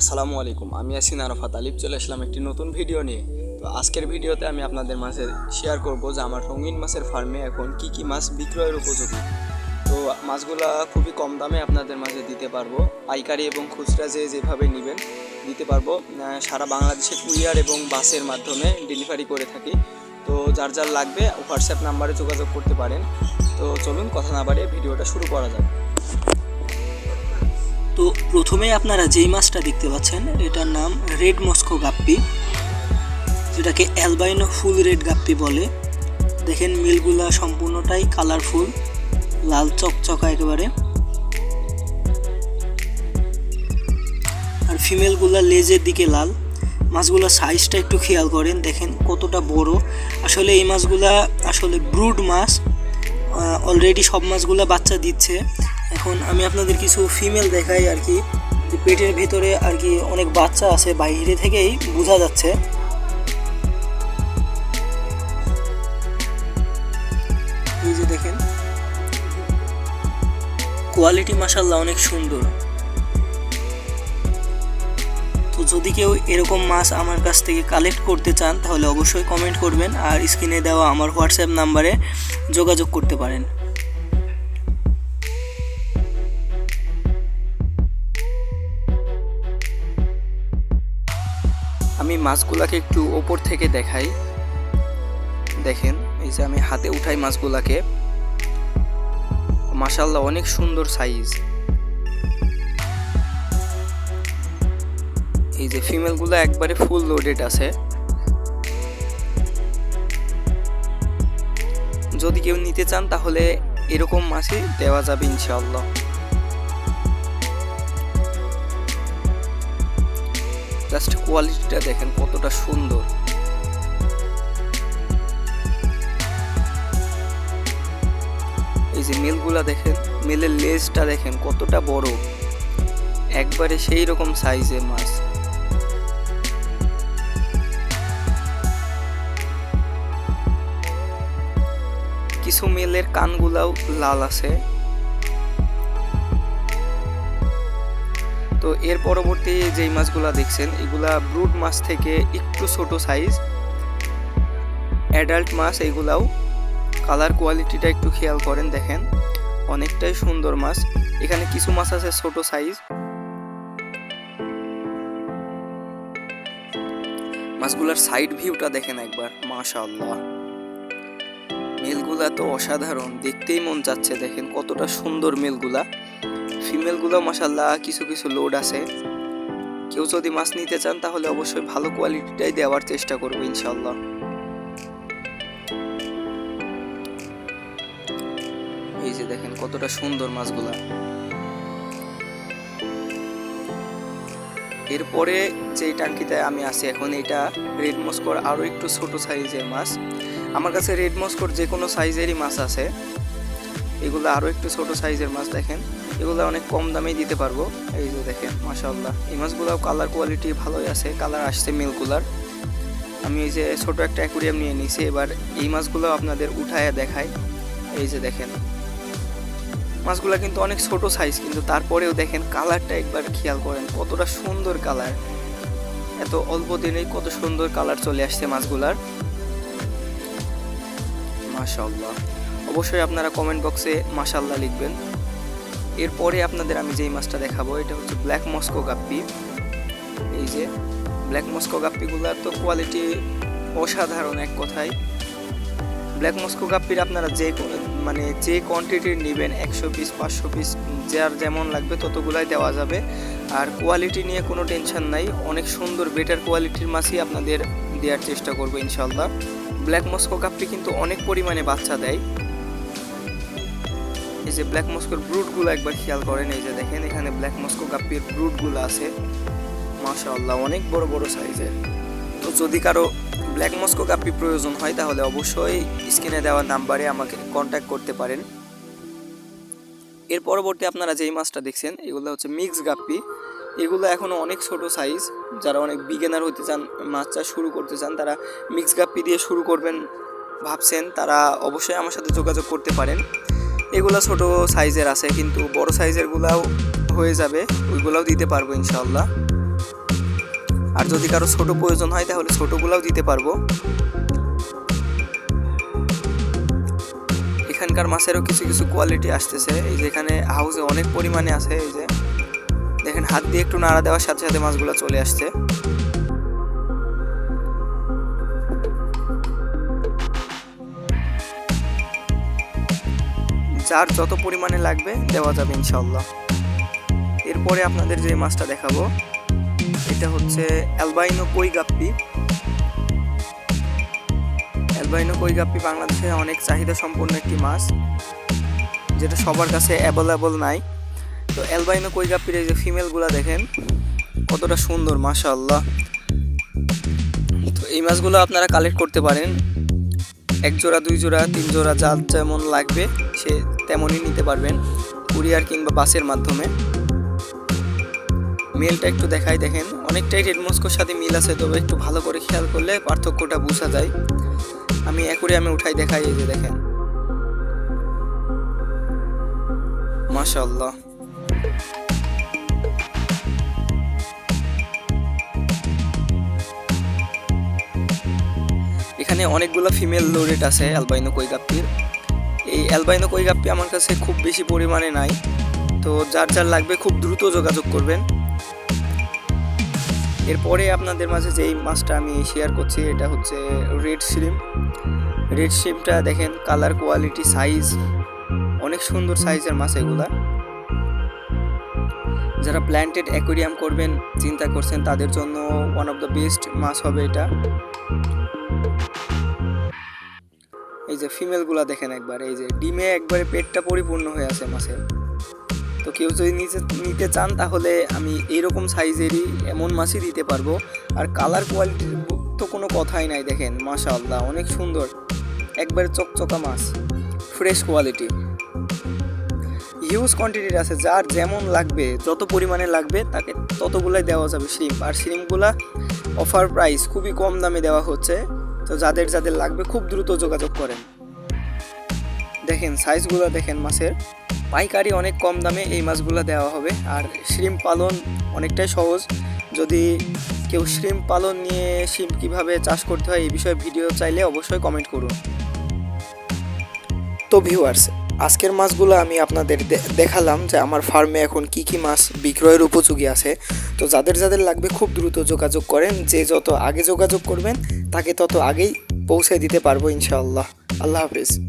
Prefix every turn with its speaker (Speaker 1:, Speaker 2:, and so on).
Speaker 1: আসসালামু আলাইকুম। আমি আছি আরফাত আলিফ, চলে আসলাম একটি নতুন ভিডিও নিয়ে। তো আজকের ভিডিওতে আমি আপনাদের মাঝে শেয়ার করব যে আমার রঙিন মাছের ফার্মে এখন কি কি মাছ বিক্রয়ের উপযোগী। তো মাছগুলা খুবই কম দামে আপনাদের মাঝে দিতে পারব। পাইকারি এবং খুচরা যে যেভাবে নেবেন, দিতে পারব। সারা বাংলাদেশে কুরিয়ার এবং বাসের মাধ্যমে ডেলিভারি করে থাকি। তো যার যার লাগবে হোয়াটসঅ্যাপ নাম্বারে যোগাযোগ করতে পারেন। তো চলুন, কথা না বাড়িয়ে ভিডিওটা শুরু করা যাক।
Speaker 2: তো প্রথমে আপনারা যেই মাছটা দেখতে পাচ্ছেন, এটার নাম রেড মস্কো গাপ্পি, যেটাকে অ্যালবাইনো ফুল রেড গাপ্পি বলে। দেখেন মিলগুলা সম্পূর্ণটাই কালারফুল, লাল চকচকা একেবারে। আর ফিমেলগুলা লেজের দিকে লাল। মাছগুলা সাইজটা একটু খেয়াল করেন, দেখেন কতটা বড়। আসলে এই মাছগুলা আসলে ব্রুড মাছ অলরেডি সব মাছগুলা বাচ্চা দিচ্ছে। এখন আমি আপনাদের কিছু ফিমেল দেখাই আর কি। পেটের ভিতরে আর কি অনেক বাচ্চা আছে, বাইরে থেকেই বোঝা যাচ্ছে। এই যে দেখেন। কোয়ালিটি মাসাল্লাহ অনেক সুন্দর। তো যদি কেউ এরকম মাছ আমার কাছ থেকে কালেক্ট করতে চান, তাহলে অবশ্যই কমেন্ট করবেন আর স্ক্রিনে দেওয়া আমার হোয়াটসঅ্যাপ নাম্বারে যোগাযোগ করতে পারেন।
Speaker 1: আমি মাছগুলাকে একটু ওপর থেকে দেখাই। দেখেন, এই যে আমি হাতে উঠাই মাছগুলাকে। মাশাল্লাহ অনেক সুন্দর সাইজ এই যে ফিমেলগুলো একবারে ফুল লোডেড আছে। যদি কেউ নিতে চান, তাহলে এরকম মাছই দেওয়া যাবে ইনশাআল্লাহ। জাস্ট কোয়ালিটিটা দেখেন কতটা সুন্দর। এই যে মেলগুলা দেখেন, মেলের লেজটা দেখেন কতটা বড়। একবারে সেই রকম সাইজের মাছ। কিছু মেলের কানগুলাও লাল আছে। তো এর পরবর্তী যেই মাছগুলা দেখছেন, এগুলা ব্রুড মাছ থেকে একটু ছোট সাইজ অ্যাডাল্ট মাছ এগুলাও কালার কোয়ালিটিটা একটু খেয়াল করেন দেখেন, অনেকটাই সুন্দর মাছ। এখানে কিছু মাছ আছে ছোট সাইজ মাছগুলার সাইড ভিউটা দেখেন একবার, মাশাআল্লাহ। মেলগুলা তো অসাধারণ, দেখতেই মন যাচ্ছে দেখেন কতটা সুন্দর মেলগুলা। ফিমেলগুলো মাসাল্লাহ কিছু কিছু লোড আছে। কেউ যদি মাছ নিতে চান, তাহলে অবশ্যই ভালো কোয়ালিটিটাই দেওয়ার চেষ্টা করব ইনশাল্লাহ এই যে দেখেন, কতটা সুন্দর মাছগুলা। এরপরে যে টাঙ্কিতে আমি আছি এখন, এটা রেড মস্কোর আরও একটু ছোট সাইজের মাছ। আমার কাছে রেড মস্কোর যে কোনো সাইজেরই মাছ আছে। এগুলো আরও একটু ছোট সাইজের মাছ দেখেন। এগুলো অনেক কম দামেই দিতে পারব। এই যে দেখেন, মাশাআল্লাহ। এই মাছগুলোও কালার কোয়ালিটি ভালোই আছে কালার আসছে মিলগুলার আমি এই যে ছোট একটা অ্যাকুরিয়াম নিয়ে নিয়েছি এবার এই মাছগুলো আপনাদের উঠায় দেখাই। এই যে দেখেন, মাছগুলো কিন্তু অনেক ছোট সাইজ কিন্তু তারপরেও দেখেন কালারটা একবার খেয়াল করেন, কতটা সুন্দর কালার এত অল্প দিনেই কত সুন্দর কালার চলে আসছে মাছগুলার। মাশাআল্লাহ। অবশ্যই আপনারা কমেন্ট বক্সে মাশাল্লাহ লিখবেন। এরপরে আপনাদের আমি যেই মাছটা দেখাবো, এটা হচ্ছে ব্ল্যাক মস্কো গাপ্পি এই যে ব্ল্যাক মস্কো গাপ্পিগুলোর তো কোয়ালিটি অসাধারণ এক কথায়। ব্ল্যাক মস্কো গাপ্পির আপনারা যে মানে যে কোয়ান্টিটির নেবেন, একশো পিস পাঁচশো পিস যার যেমন লাগবে ততগুলাই দেওয়া যাবে। আর কোয়ালিটি নিয়ে কোনো টেনশন নাই, অনেক সুন্দর বেটার কোয়ালিটির মাছই আপনাদের দেওয়ার চেষ্টা করব ইনশাল্লাহ ব্ল্যাক মস্কো গাপ্পি কিন্তু অনেক পরিমাণে বাচ্চা দেয়। এই যে ব্ল্যাক মস্কোর ব্রুটগুলো একবার খেয়াল করেন, এই যে দেখেন এখানে ব্ল্যাক মস্কো গাপ্পির ব্রুটগুলো আছে। মাশাআল্লাহ, অনেক বড় বড় সাইজের তো যদি কারও ব্ল্যাক মস্কো গাপ্পি প্রয়োজন হয়, তাহলে অবশ্যই স্ক্রিনে দেওয়া নাম্বারে আমাকে কন্ট্যাক্ট করতে পারেন। এর পরবর্তী আপনারা যেই মাছটা দেখছেন, এগুলো হচ্ছে মিক্স গাপ্পি। এগুলো এখনও অনেক ছোট সাইজ যারা অনেক বিগিনার হতে চান, মাছ চাষ শুরু করতে চান, তারা মিক্স গাপ্পি দিয়ে শুরু করবেন ভাবছেন, তারা অবশ্যই আমার সাথে যোগাযোগ করতে পারেন। এগুলো ছোট সাইজের আছে, কিন্তু বড় সাইজের গুলাও হয়ে যাবে, ওইগুলাও দিতে পারব ইনশাল্লাহ আর যদি কারও ছোট প্রয়োজন হয়, তাহলে ছোটগুলাও দিতে পারব। এখানকার মাছেরও কিছু কিছু কোয়ালিটি আসতেছে, এই যে এখানে হাউসে অনেক পরিমাণে আছে, এই যে দেখেন, হাত দিয়ে একটু নাড়া দেওয়ার সাথে সাথে মাছগুলো চলে আসছে। যার যত পরিমাণে লাগবে দেওয়া যাবে ইনশাল্লাহ এরপরে আপনাদের যে মাছটা দেখাবো, এটা হচ্ছে অ্যালবাইনো কই গাপ্পি। অ্যালবাইনো কই গাপ্পি বাংলাদেশে অনেক চাহিদা সম্পন্ন একটি মাছ, যেটা সবার কাছে অ্যাভেলেবল নাই। তো অ্যালবাইনো কই গাপ্পির এই যে ফিমেলগুলো দেখেন, কতটা সুন্দর, মাশাআল্লাহ। তো এই মাছগুলো আপনারা কালেক্ট করতে পারেন। এক জোড়া, দুই জোড়া, তিন জোড়া যার যেমন লাগবে, সে তেমনই নিতে পারবেন কুরিয়ার কিংবা বাসের মাধ্যমে। মেলটা একটু দেখাই দেখেন, অনেকটাই রেড মস্কোর সাথে মিল আছে, তবে একটু ভালো করে খেয়াল করলে পার্থক্যটা বোঝা যায়। আমি আমি উঠাই দেখাই এই যে দেখেন। মাশাআল্লাহ। এখানে অনেকগুলো ফিমেল লোডেড আছে অ্যালবাইনো কৈগাপ্পির এই অ্যালবাইনো কৈগাপ্পি আমার কাছে খুব বেশি পরিমাণে নাই। তো যার যার লাগবে খুব দ্রুত যোগাযোগ করবেন। এরপরে আপনাদের মাঝে যেই মাছটা আমি শেয়ার করছি, এটা হচ্ছে রেড শ্রিম রেড শ্রিমটা দেখেন কালার কোয়ালিটি সাইজ অনেক সুন্দর সাইজের মাছ এগুলা। যারা প্ল্যান্টেড অ্যাকোরিয়াম করবেন, চিন্তা করছেন, তাদের জন্য ওয়ান অফ দ্য বেস্ট মাছ হবে এটা। যে ফিমেলগুলা দেখেন একবার, এই যে ডিমে একবারে পেটটা পরিপূর্ণ হয়ে আছে মাছের তো কেউ যদি নিতে নিতে চান তাহলে আমি এইরকম সাইজেরই এমন মাছই দিতে পারব। আর কালার কোয়ালিটির তো কোনো কথাই নাই দেখেন, মাশাআল্লাহ, অনেক সুন্দর। একবারে চকচকা মাছ ফ্রেশ কোয়ালিটি হিউজ কোয়ান্টিটির আছে, যার যেমন লাগবে, যত পরিমাণে লাগবে, তাকে ততগুলাই দেওয়া যাবে শ্রিম্প আর শ্রিম্পগুলা অফার প্রাইস খুবই কম দামে দেওয়া হচ্ছে। তো যাদের যাদের লাগবে খুব দ্রুত যোগাযোগ করেন। দেখেন সাইজগুলো দেখেন মাছের। পাইকারি অনেক কম দামে এই মাছগুলো দেওয়া হবে। আর শ্রিম পালন অনেকটাই সহজ। যদি কেউ শ্রিম পালন নিয়ে শিম কীভাবে চাষ করতে হয় এই বিষয়ে ভিডিও চাইলে অবশ্যই কমেন্ট করুন। তো ভিউয়ার্স আজকের মাছগুলো আমি আপনাদের দেখালাম যে আমার ফার্মে এখন কি কি মাছ বিক্রয়ের উপযোগী আছে। তো যাদের যাদের লাগবে খুব দ্রুত যোগাযোগ করেন, যে যত আগে যোগাযোগ করবেন, তাকে তত আগেই পৌঁছে দিতে পারব ইনশাআল্লাহ। আল্লাহ হাফিজ।